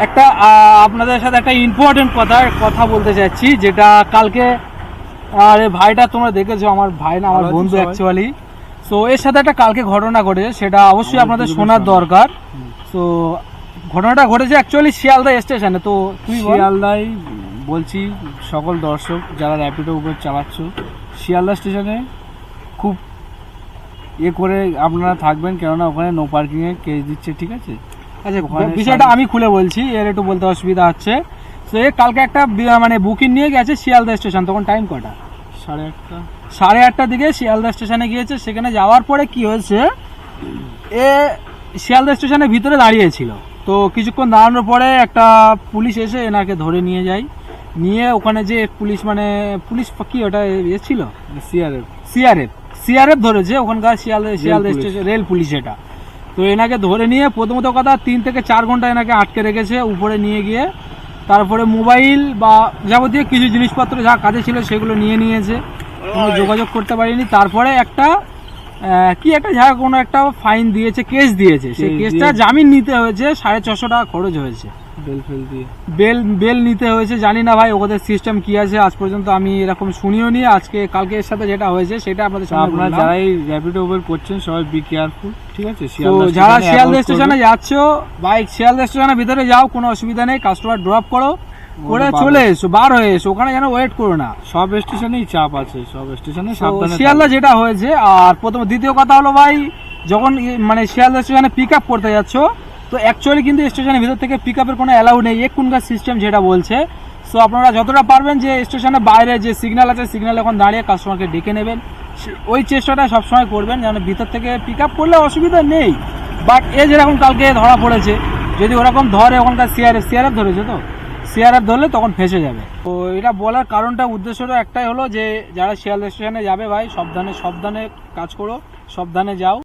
একটা আপনাদের সাথে একটা ইম্পর্টেন্ট কথা কথা বলতে চাচ্ছি যেটা কালকে আরে ভাইটা তোমরা দেখেছ আমার ভাই না আমার বন্ধু অ্যাকচুয়ালি সো এর সাথে একটা কালকে ঘটনা ঘটেছে সেটা অবশ্যই আপনাদের শোনার দরকার। তো ঘটনাটা ঘটেছে অ্যাকচুয়ালি শিয়ালদা স্টেশনে। তো তুই। শিয়ালদায় বলছি সকল দর্শক যারা র্যাপিডো উপর চালাচ্ছ শিয়ালদা স্টেশনে খুব ইয়ে করে আপনারা থাকবেন কেননা ওখানে নো পার্কিংয়ে কেস দিচ্ছে ঠিক আছে? বিষয়টা আমি খুলে বলছি এর একটু বলতে অসুবিধা হচ্ছে। তো এ কালকে একটা মানে বুকিং নিয়ে গেছে শিয়ালদা স্টেশন তখন টাইম কটা? সাড়ে আটটা। সাড়ে আটটার দিকে শিয়ালদা স্টেশনে গিয়েছে সেখানে যাওয়ার পরে কি হয়েছে এ শিয়ালদা স্টেশনের ভিতরে দাঁড়িয়েছিল। তো কিছুক্ষণ দাঁড়ানোর পরে একটা পুলিশ এসে এনাকে ধরে নিয়ে যায়। নিয়ে ওখানে যে পুলিশ মানে পুলিশ কি ওটা এ ছিল? সিআরএফ। সিআরএফ। সিআরএফ ধরেছে ওখানকার Sealdah Sealdah station rail police এটা। তো এনাকে ধরে নিয়ে প্রথমত কথা তিন থেকে চার ঘণ্টা এনাকে আটকে রেখেছে উপরে নিয়ে গিয়ে। তারপরে মোবাইল বা যাবতীয় কিছু জিনিসপত্র যা কাজে ছিল সেগুলো নিয়ে নিয়েছে। কোনো যোগাযোগ করতে পারিনি। তারপরে একটা কি একটা যা কোনো একটা ফাইন দিয়েছে কেস দিয়েছে। সেই কেসটা জামিন নিতে হয়েছে সাড়ে ছশো টাকা খরচ হয়েছে। বেল বেল নিতে হয়েছে জানি না ভাই ওদের সিস্টেম কি আছে আজ পর্যন্ত আমি এরকম শুনিও নি আজকে কালকে এর সাথে যেটা হয়েছে সেটা আপনাদের সামনে আপনারা। যারাই র্যাপিডো উবের করছেন সবাই বি কেয়ারফুল ঠিক আছে? যারা শিয়ালদা স্টেশনে। যাচ্ছ বাইক শিয়ালদা স্টেশনের ভিতরে যাও কোনো অসুবিধা নেই কাস্টমার ড্রপ করো বার চলে এসো বার হয়ে এসো ওখানে যেন ওয়েট করো না। সব স্টেশনেই চাপ আছে সব স্টেশনে শিয়ালদা যেটা হয়েছে আর প্রথম দ্বিতীয় কথা হলো ভাই যখন মানে শিয়ালদা স্টেশনে পিক আপ করতে যাচ্ছ তো অ্যাকচুয়ালি কিন্তু স্টেশনের ভিতর থেকে পিক আপের কোনো অ্যালাউ নেই এক্ষুনকার সিস্টেম যেটা বলছে। সো আপনারা যতটা পারবেন যে স্টেশনের বাইরে যে সিগন্যাল আছে সিগন্যাল এখন দাঁড়িয়ে কাস্টমারকে ডেকে নেবেন। ওই চেষ্টাটা সবসময় করবেন যেন ভিতর থেকে পিক আপ করলে অসুবিধা নেই। বাট এ যেরকম কালকে ধরা পড়েছে, যদি ওরকম ধরে ওখানকার সিআরএফ সিআরএফ ধরেছে তো? সিআরএফ ধরলে তখন ফেসে যাবে। তো এটা বলার কারণটা, উদ্দেশ্যটা একটাই হলো যে, যারা শিয়ালদা স্টেশনে যাবে ভাই, সাবধানে সাবধানে কাজ করো, সাবধানে যাও।